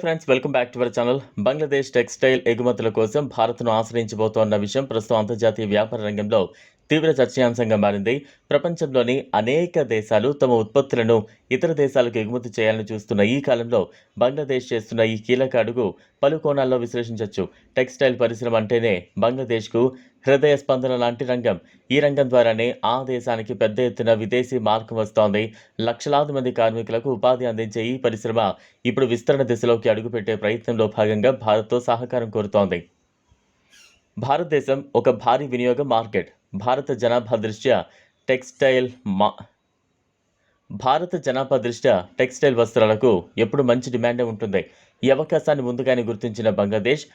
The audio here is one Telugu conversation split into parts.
Friends welcome back to our channel Bangladesh textile ఎగుమతుల కోసం భారత్ను ఆశ్రయించబోతోన్న విషయం ప్రస్తుతం అంతర్జాతీయ వ్యాపార రంగంలో తీవ్ర చర్చయాంశంగా మారింది. ప్రపంచంలోని అనేక దేశాలు తమ ఉత్పత్తులను ఇతర దేశాలకు ఎగుమతి చేయాలని చూస్తున్న ఈ కాలంలో బంగ్లాదేశ్ చేస్తున్న ఈ కీలక అడుగు పలు కోణాల్లో విశ్లేషించవచ్చు. టెక్స్టైల్ పరిశ్రమ అంటేనే బంగ్లాదేశ్కు హృదయ స్పందన లాంటి రంగం. ఈ రంగం ద్వారానే ఆ దేశానికి పెద్ద ఎత్తున విదేశీ మార్గం వస్తోంది. లక్షలాది మంది కార్మికులకు ఉపాధి అందించే ఈ పరిశ్రమ ఇప్పుడు విస్తరణ దిశలోకి అడుగుపెట్టే ప్రయత్నంలో భాగంగా భారత్తో సహకారం కోరుతోంది. భారతదేశం ఒక భారీ వినియోగ మార్కెట్. భారత జనాభా దృష్ట్యా టెక్స్టైల్ మా భారత జనాభా దృష్ట్యా టెక్స్టైల్ వస్త్రాలకు ఎప్పుడు మంచి డిమాండే ఉంటుంది. ఈ అవకాశాన్ని ముందుగానే గుర్తించిన బంగ్లాదేశ్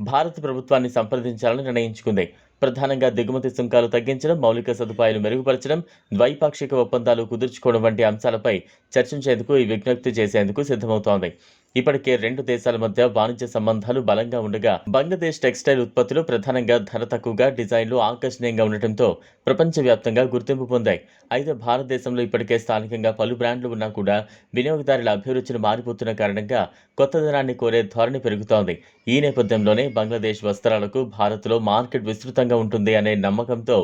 భారత ప్రభుత్వాన్ని సంప్రదించాలని నిర్ణయించుకుంది. ప్రధానంగా దిగుమతి సుంకాలు తగ్గించడం మౌలిక సదుపాయాలు మెరుగుపరచడం ద్వైపాక్షిక ఒప్పందాలు కుదుర్చుకోవడం వంటి అంశాలపై చర్చించేందుకు ఈ విజ్ఞప్తి చేసేందుకు సిద్ధమవుతోంది. ఇప్పటికే రెండు దేశాల మధ్య వాణిజ్య సంబంధాలు బలంగా ఉండగా బంగ్లాదేశ్ టెక్స్టైల్ ఉత్పత్తులు ప్రధానంగా ధర తక్కువగా డిజైన్లు ఆకర్షణీయంగా ఉండటంతో ప్రపంచవ్యాప్తంగా గుర్తింపు పొందాయి. అయితే భారతదేశంలో ఇప్పటికే స్థానికంగా పలు బ్రాండ్లు ఉన్నా కూడా వినియోగదారుల అభిరుచులు మారిపోతున్న కారణంగా కొత్తదనాన్ని కోరే ధోరణి పెరుగుతోంది. ఈ నేపథ్యంలోనే బంగ్లాదేశ్ వస్త్రాలకు భారత్లో మార్కెట్ విస్తృతంగా ఉంటుంది అనే నమ్మకంతో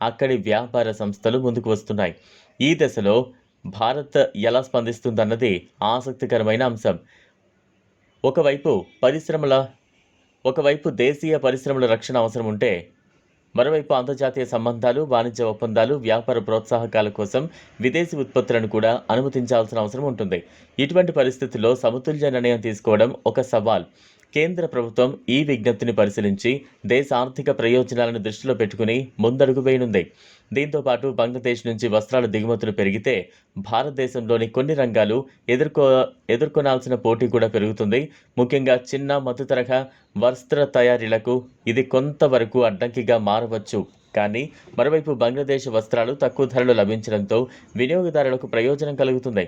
అక్కడి వ్యాపార సంస్థలు ముందుకు వస్తున్నాయి. ఈ దశలో భారత్ ఎలా స్పందిస్తుందన్నది ఆసక్తికరమైన అంశం. ఒకవైపు పరిశ్రమల ఒకవైపు దేశీయ పరిశ్రమల రక్షణ అవసరం ఉంటే మరోవైపు అంతర్జాతీయ సంబంధాలు వాణిజ్య ఒప్పందాలు వ్యాపార ప్రోత్సాహకాల కోసం విదేశీ ఉత్పత్తులను కూడా అనుమతించాల్సిన అవసరం ఉంటుంది. ఇటువంటి పరిస్థితుల్లో సమతుల్య నిర్ణయం తీసుకోవడం ఒక సవాల్. కేంద్ర ప్రభుత్వం ఈ విజ్ఞప్తిని పరిశీలించి దేశ ఆర్థిక ప్రయోజనాలను దృష్టిలో పెట్టుకుని ముందడుగు వేయనుంది. దీంతో పాటు బంగ్లాదేశ్ నుంచి వస్త్రాల దిగుమతులు పెరిగితే భారతదేశంలోని కొన్ని రంగాలు ఎదుర్కో ఎదుర్కొనాల్సిన పోటీ కూడా పెరుగుతుంది. ముఖ్యంగా చిన్న మధ్య తరహా వస్త్ర తయారీలకు ఇది కొంతవరకు అడ్డంకిగా మారవచ్చు. కానీ మరోవైపు బంగ్లాదేశ్ వస్త్రాలు తక్కువ ధరలు లభించడంతో వినియోగదారులకు ప్రయోజనం కలుగుతుంది.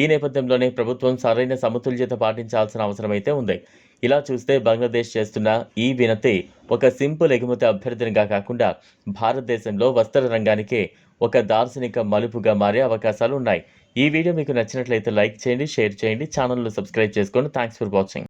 ఈ నేపథ్యంలోనే ప్రభుత్వం సరైన సమతుల్యత పాటించాల్సిన అవసరమైతే ఉంది. ఇలా చూస్తే బంగ్లాదేశ్ చేస్తున్న ఈ వినతి ఒక సింపుల్ ఎగుమతి అభ్యర్థనగా కాకుండా భారతదేశంలో వస్త్ర రంగానికే ఒక దార్శనిక మలుపుగా మారే అవకాశాలు ఉన్నాయి. ఈ వీడియో మీకు నచ్చినట్లయితే లైక్ చేయండి షేర్ చేయండి ఛానల్ను సబ్స్క్రైబ్ చేసుకోండి థ్యాంక్స్ ఫర్ వాచింగ్.